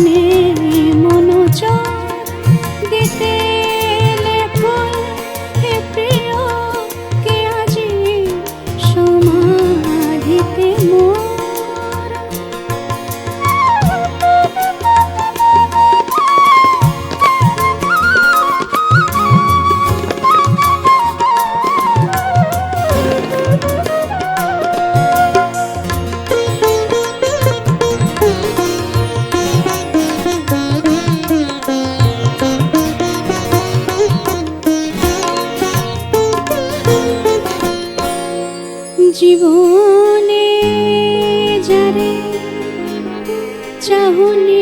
उन्हें চাহনি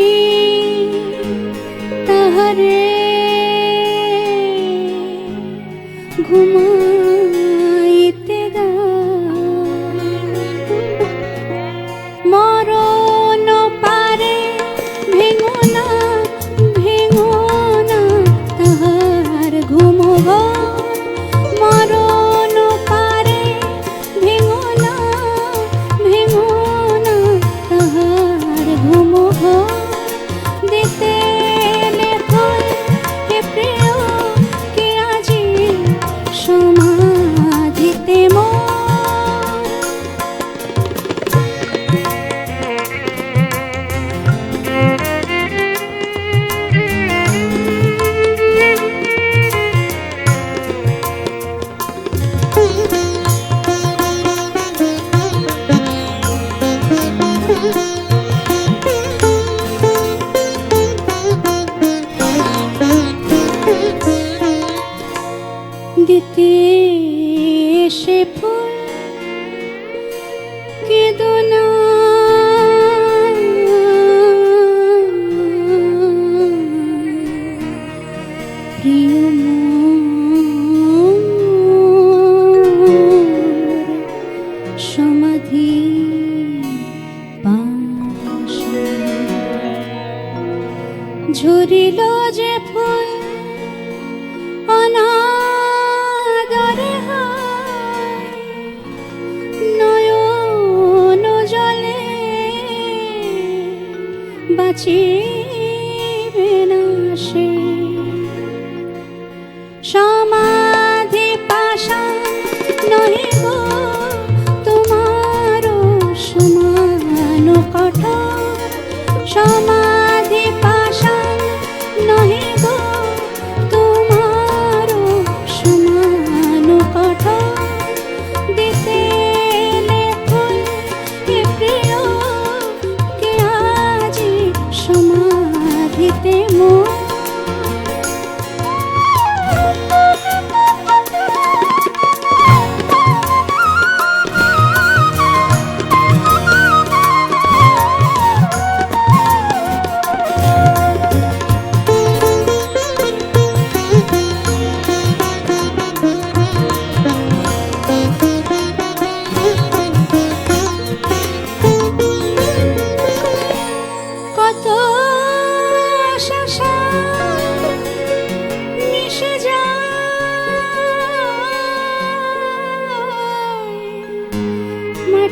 দিতে সে ফুল কেদনা। প্রিয় সমাধি ঝরিল যে ফুল কঠোর সময়